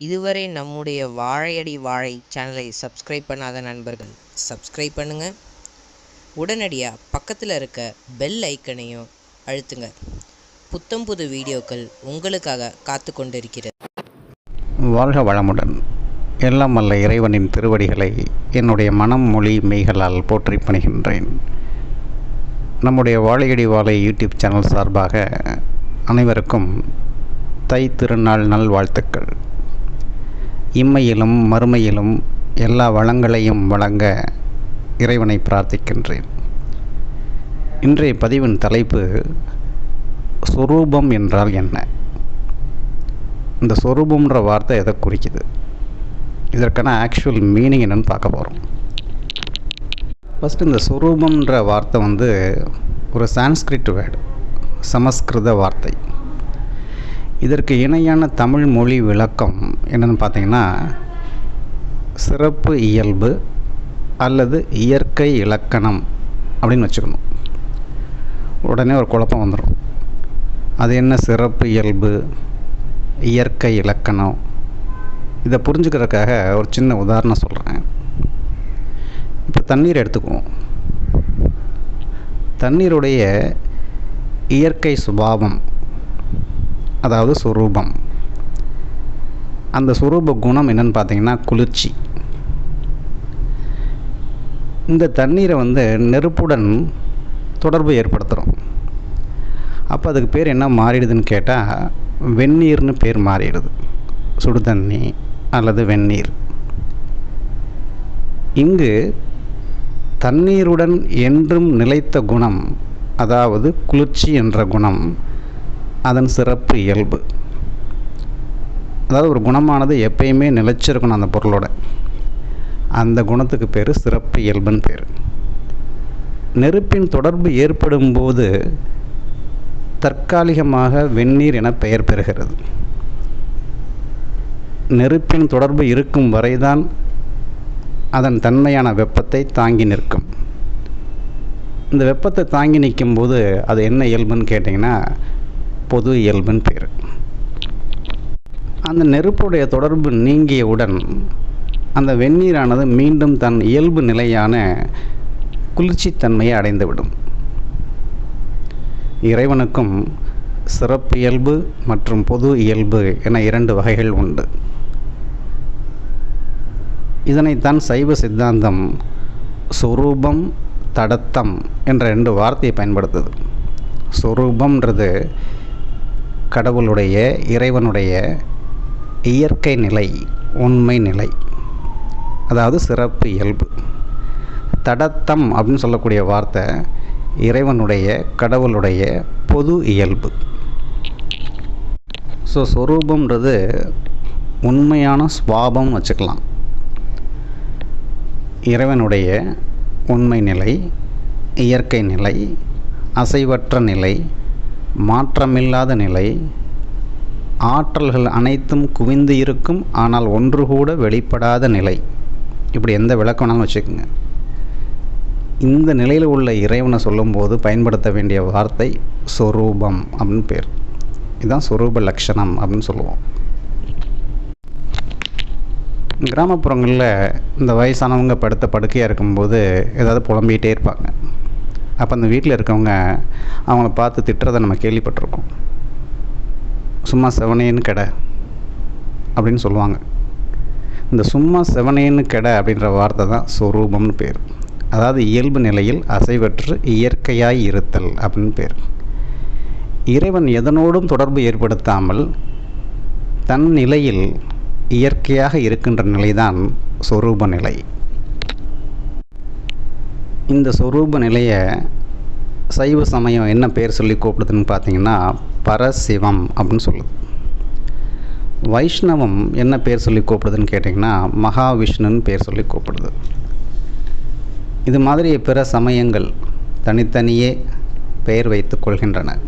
இதுவரை நம்முடைய வாழையடி வாழை சேனலை சப்ஸ்கிரைப் பண்ணாத நண்பர்கள் சப்ஸ்கிரைப் பண்ணுங்கள் உடனடியாக பக்கத்தில் இருக்க பெல் ஐக்கனையும் அழுத்துங்க. புத்தம் புது வீடியோக்கள் உங்களுக்காக காத்து கொண்டிருக்கிறது. வாழ்க வளமுடன். எல்லாம் வல்ல இறைவனின் திருவடிகளை என்னுடைய மனம் மொழி மெய்களால் போற்றி பணிகின்றேன். நம்முடைய வாழையடி வாழை யூடியூப் சேனல் சார்பாக அனைவருக்கும் தை திருநாள் நல்வாழ்த்துக்கள். இம்மையிலும் மறுமையிலும் எல்லா வளங்களையும் வழங்க இறைவனை பிரார்த்திக்கின்றேன். இன்றைய பதிவின் தலைப்பு சொரூபம் என்றால் என்ன? இந்த சொரூபம்ன்ற வார்த்தை எதை குறிக்குது? இதற்கான ஆக்சுவல் மீனிங் என்னன்னு பார்க்க போகிறோம் ஃபஸ்ட்டு இந்த சொரூபம்ன்ற வார்த்தை வந்து ஒரு சான்ஸ்கிரிட் வேர்டு சமஸ்கிருத வார்த்தை. இதற்கு இணையான தமிழ் மொழி விளக்கம் என்னென்னு பார்த்தீங்கன்னா சிறப்பு இயல்பு அல்லது இயற்கை இலக்கணம் அப்படின்னு வச்சுக்கணும். உடனே ஒரு குழப்பம் வந்துடும் அது என்ன சிறப்பு இயல்பு இயற்கை இலக்கணம்? இதை புரிஞ்சுக்கிறதுக்காக ஒரு சின்ன உதாரணம் சொல்கிறேன் இப்போ தண்ணீர் எடுத்துக்குவோம். தண்ணீருடைய இயற்கை சுபாவம் அதாவது சுரூபம். அந்த சுரூப குணம் என்னன்னு பார்த்தீங்கன்னா குளிர்ச்சி. இந்த தண்ணீரை வந்து நெருப்புடன் தொடர்பு ஏற்படுத்துகிறோம் அப்போ அதுக்கு பேர் என்ன மாறிடுதுன்னு கேட்டால் வெந்நீர்னு பேர் மாறிடுது. சுடு தண்ணி அல்லது வெந்நீர். இங்கு தண்ணீருடன் என்றும் நிலைத்த குணம் அதாவது குளிர்ச்சி என்ற குணம் அதன் சிறப்பு இயல்பு. அதாவது ஒரு குணமானது எப்பயுமே நிலைச்சிருக்கணும் அந்த பொருளோட. அந்த குணத்துக்கு பேர் சிறப்பு இயல்புன்னு பேர். நெருப்பின் தொடர்பு ஏற்படும் போது தற்காலிகமாக வெந்நீர் என பெயர் பெறுகிறது. நெருப்பின் தொடர்பு இருக்கும் வரைதான் அதன் தன்மையான வெப்பத்தை தாங்கி நிற்கும். இந்த வெப்பத்தை தாங்கி நிற்கும் போது அது என்ன இயல்புன்னு கேட்டிங்கன்னா பொது இயல்புன்னு பேர் அந்த நெருப்புடைய தொடர்பு நீங்கியவுடன் அந்த வெந்நீரானது மீண்டும் தன் இயல்பு நிலையான குளிர்ச்சித்தன்மையை அடைந்துவிடும். இறைவனுக்கும் சிறப்பு இயல்பு மற்றும் பொது இயல்பு என இரண்டு வகைகள் உண்டு. இதனைத்தான் சைவ சித்தாந்தம் சொரூபம் தடத்தம் என்ற ரெண்டு வார்த்தையை பயன்படுத்துது. சொரூபம்ன்றது கடவுளுடைய இறைவனுடைய இயற்கை நிலை உண்மை நிலை அதாவது சிறப்பு இயல்பு. தடத்தம் அப்படின்னு சொல்லக்கூடிய வார்த்தை இறைவனுடைய கடவுளுடைய பொது இயல்பு. ஸோ ஸ்வரூபம்ன்றது உண்மையான சுவாபம் வச்சுக்கலாம். இறைவனுடைய உண்மை நிலை இயற்கை நிலை அசைவற்ற நிலை மாற்றமில்லாத நிலை. ஆற்றல்கள் அனைத்தும் குவிந்து இருக்கும் ஆனால் ஒன்று கூட வெளிப்படாத நிலை. இப்படி எந்த விளக்கம் வேணாலும் வச்சுக்கோங்க. இந்த நிலையில் உள்ள இறைவனை சொல்லும்போது பயன்படுத்த வேண்டிய வார்த்தை சொரூபம் அப்படின்னு பேர். இதுதான் சொரூப லட்சணம் அப்படின்னு சொல்லுவோம். கிராமப்புறங்களில் இந்த வயசானவங்க படுத்த படுக்கையாக இருக்கும்போது ஏதாவது புலம்பிகிட்டே இருப்பாங்க. அப்போ அந்த வீட்டில் இருக்கவங்க அவங்கள பார்த்து திட்டுறதை நம்ம கேள்விப்பட்டிருக்கோம். சும்மா செவனேன்னு கடை அப்படின்னு சொல்லுவாங்க. இந்த சும்மா செவனேன்னு கடை அப்படின்ற வார்த்தை தான் சொரூபம்னு பேர். அதாவது இயல்பு நிலையில் அசைவற்று இயற்கையாய் இருத்தல் அப்படின்னு பேர். இறைவன் எதனோடும் தொடர்பு ஏற்படுத்தாமல் தன் நிலையில் இயற்கையாக இருக்கின்ற நிலைதான் சொரூப நிலை. இந்த சொரூப நிலையை சைவ சமயம் என்ன பேர் சொல்லி கூப்பிடுதுன்னு பார்த்தீங்கன்னா பரசிவம் அப்படின்னு சொல்லுது. வைஷ்ணவம் என்ன பேர் சொல்லி கூப்பிடுதுன்னு கேட்டிங்கன்னா மகாவிஷ்ணுன்னு பேர் சொல்லி கூப்பிடுது. இது மாதிரி பிற சமயங்கள் தனித்தனியே பெயர் வைத்து கொள்கின்றன.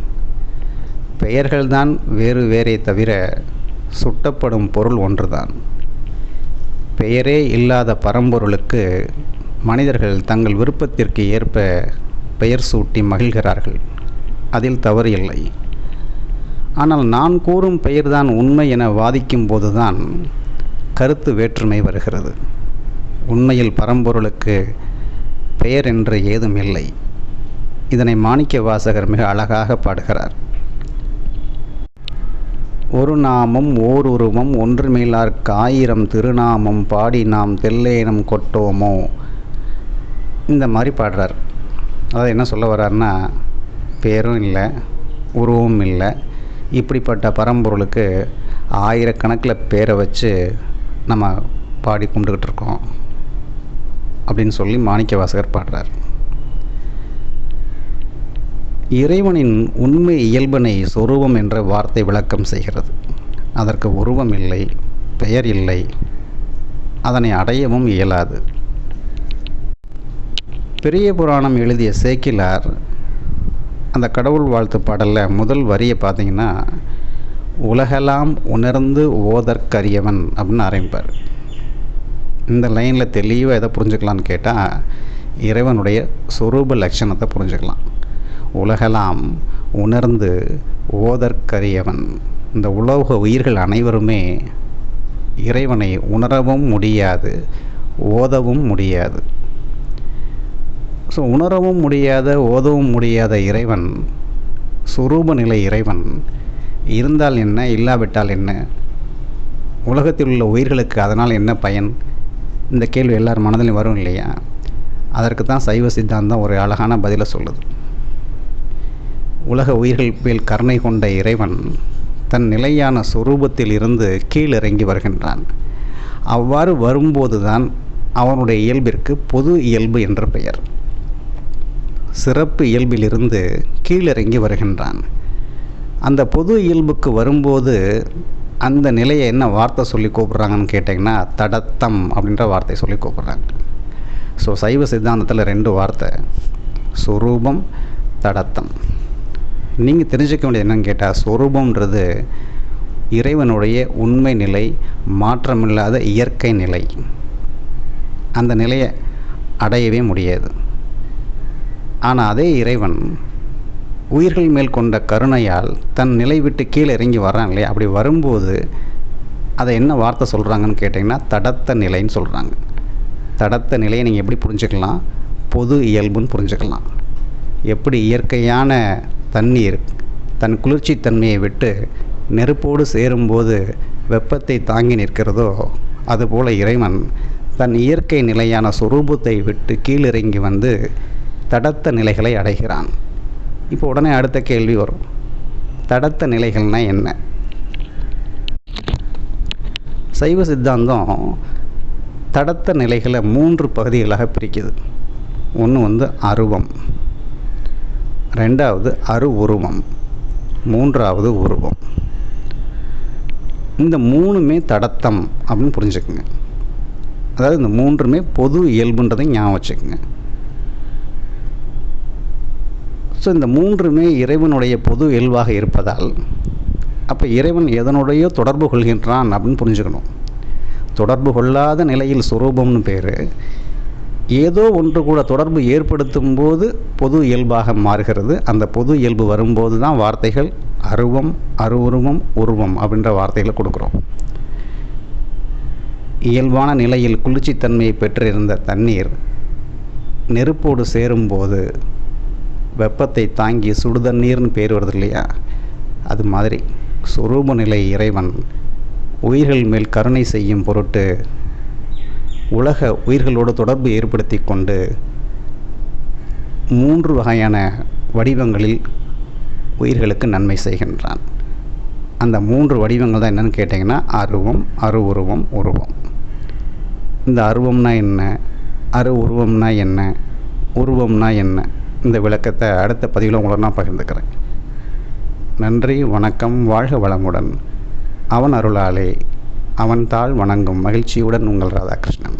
பெயர்கள்தான் வேறு வேறே தவிர சுட்டப்படும் பொருள் ஒன்றுதான். பெயரே இல்லாத பரம்பொருளுக்கு மனிதர்கள் தங்கள் விருப்பத்திற்கு ஏற்ப பெயர் சூட்டி மகிழ்கிறார்கள். அதில் தவறு இல்லை. ஆனால் நான் கூறும் பெயர்தான் உண்மை என வாதிக்கும் போதுதான் கருத்து வேற்றுமை வருகிறது. உண்மையில் பரம்பொருளுக்கு பெயர் என்று ஏதும் இல்லை. இதனை மாணிக்க வாசகர் மிக அழகாக பாடுகிறார். ஒரு நாமம் ஓர் உருவம் ஒன்றுமேலார்க்கு ஆயிரம் திருநாமம் பாடி நாம் தெல்லேனம் கொட்டோமோ? இந்த மாதிரி பாடுறார். அதாவது என்ன சொல்ல வர்றாருன்னா பேரும் இல்லை உருவமும் இல்லை. இப்படிப்பட்ட பரம்பொருளுக்கு ஆயிரக்கணக்கில் பேரை வச்சு நம்ம பாடி கும்பிட்டுக்கிட்டு இருக்கோம் அப்படின்னு சொல்லி மாணிக்க வாசகர் பாடுறார். இறைவனின் உண்மை இயல்பனை சொரூபம் என்ற வார்த்தை விளக்கம் செய்கிறது. அதற்கு உருவம் இல்லை பெயர் இல்லை அதனை அடையவும் இயலாது. பெரிய புராணம் எழுதிய சேக்கிலார் அந்த கடவுள் வாழ்த்து பாடலில் முதல் வரியை பார்த்தீங்கன்னா உலகெல்லாம் உணர்ந்து ஓதற்கரியவன் அப்படின்னு ஆரம்பிப்பார். இந்த லைனில் தெளிவாக எதை புரிஞ்சுக்கலான்னு கேட்டால் இறைவனுடைய சொரூப லட்சணத்தை புரிஞ்சுக்கலாம். உலகெல்லாம் உணர்ந்து ஓதற்கரியவன் இந்த உலோக உயிர்கள் அனைவருமே இறைவனை உணரவும் முடியாது ஓதவும் முடியாது. ஸோ உணரவும் முடியாத ஓதவும் முடியாத இறைவன் சுரூப நிலை இறைவன். இருந்தால் என்ன இல்லாவிட்டால் என்ன? உலகத்தில் உள்ள உயிர்களுக்கு அதனால் என்ன பயன்? இந்த கேள்வி எல்லார் மனதிலும் வரும் இல்லையா? அதற்கு தான் சைவ சித்தாந்தம் ஒரு அழகான பதிலை சொல்லுது. உலக உயிர்கள் மேல் கருணை கொண்ட இறைவன் தன் நிலையான சொரூபத்தில் இருந்து கீழிறங்கி வருகின்றான். அவ்வாறு வரும்போது தான் அவனுடைய இயல்பிற்கு பொது இயல்பு என்ற பெயர். சிறப்பு இயல்பிலிருந்து கீழிறங்கி வருகின்றான். அந்த பொது இயல்புக்கு வரும்போது அந்த நிலையை என்ன வார்த்தை சொல்லி கூப்பிட்றாங்கன்னு கேட்டிங்கன்னா தடத்தம் அப்படின்ற வார்த்தை சொல்லி கூப்பிட்றாங்க. ஸோ சைவ சித்தாந்தத்தில் ரெண்டு வார்த்தை. சுரூபம் தடத்தம். நீங்கள் தெரிஞ்சுக்க வேண்டியது என்னன்னு கேட்டால் சொரூபம்ன்றது இறைவனுடைய உண்மை நிலை மாற்றமில்லாத இயற்கை நிலை. அந்த நிலையை அடையவே முடியாது. ஆனால் அதே இறைவன் உயிர்கள் மேல் கொண்ட கருணையால் தன் நிலை விட்டு கீழே இறங்கி வர்றான் இல்லையா? அப்படி வரும்போது அதை என்ன வார்த்தை சொல்கிறாங்கன்னு கேட்டிங்கன்னா தடத்த நிலைன்னு சொல்கிறாங்க தடத்த நிலையை நீங்கள் எப்படி புரிஞ்சுக்கலாம்? பொது இயல்புன்னு புரிஞ்சுக்கலாம். எப்படி இயற்கையான தண்ணீர் தன் குளிர்ச்சி தன்மையை விட்டு நெருப்போடு சேரும்போது வெப்பத்தை தாங்கி நிற்கிறதோ அதுபோல இறைவன் தன் இயற்கை நிலையான சொரூபத்தை விட்டு கீழிறங்கி வந்து தடத்த நிலைகளை அடைகிறான். இப்போ உடனே அடுத்த கேள்வி வரும். தடத்த நிலைகள்னால் என்ன? சைவ சித்தாந்தம் தடத்த நிலைகளை மூன்று பகுதிகளாக பிரிக்குது. ஒன்று வந்து அருவம் ரெண்டாவது அரு உருவம் மூன்றாவது உருவம். இந்த மூணுமே தடத்தம் அப்படின்னு புரிஞ்சுக்குங்க. அதாவது இந்த மூன்றுமே பொது இயல்புன்றதை ஞாபகம் வச்சுக்கோங்க. ஸோ இந்த மூன்றுமே இறைவனுடைய பொது இயல்பாக இருப்பதால் அப்போ இறைவன் எதனுடையோ தொடர்பு கொள்கின்றான் அப்படின்னு புரிஞ்சுக்கணும். தொடர்பு கொள்ளாத நிலையில் சுரூபம்னு பேர். ஏதோ ஒன்று கூட தொடர்பு ஏற்படுத்தும் போது பொது இயல்பாக மாறுகிறது. அந்த பொது இயல்பு வரும்போது தான் வார்த்தைகள் அருவம் அருவுருவம் உருவம் அப்படின்ற வார்த்தைகளை கொடுக்குறோம். இயல்பான நிலையில் குளிர்ச்சித்தன்மையை பெற்றிருந்த தண்ணீர் நெருப்போடு சேரும்போது வெப்பத்தை தாங்கி சுடுதண்ணீர்னு பேர் வருது இல்லையா அது மாதிரி. சுரூப நிலை இறைவன் உயிர்கள் மேல் கருணை செய்யும் பொருட்டு உலக உயிர்களோடு தொடர்பு ஏற்படுத்தி கொண்டு மூன்று வகையான வடிவங்களில் உயிர்களுக்கு நன்மை செய்கின்றான். அந்த மூன்று வடிவங்கள் தான் என்னென்னு கேட்டிங்கன்னா அருவம் அரு உருவம் உருவம். இந்த அருவம்னா என்ன? அரு உருவம்னா என்ன? உருவம்னா என்ன? இந்த விளக்கத்தை அடுத்த பதிவில் உங்களை நான் பகிர்ந்துக்கிறேன். நன்றி வணக்கம் வாழ்க வளமுடன். அவன் அருளாலே அவன் தாள் வணங்கும் மகிழ்ச்சியுடன் உங்கள் ராதாகிருஷ்ணன்.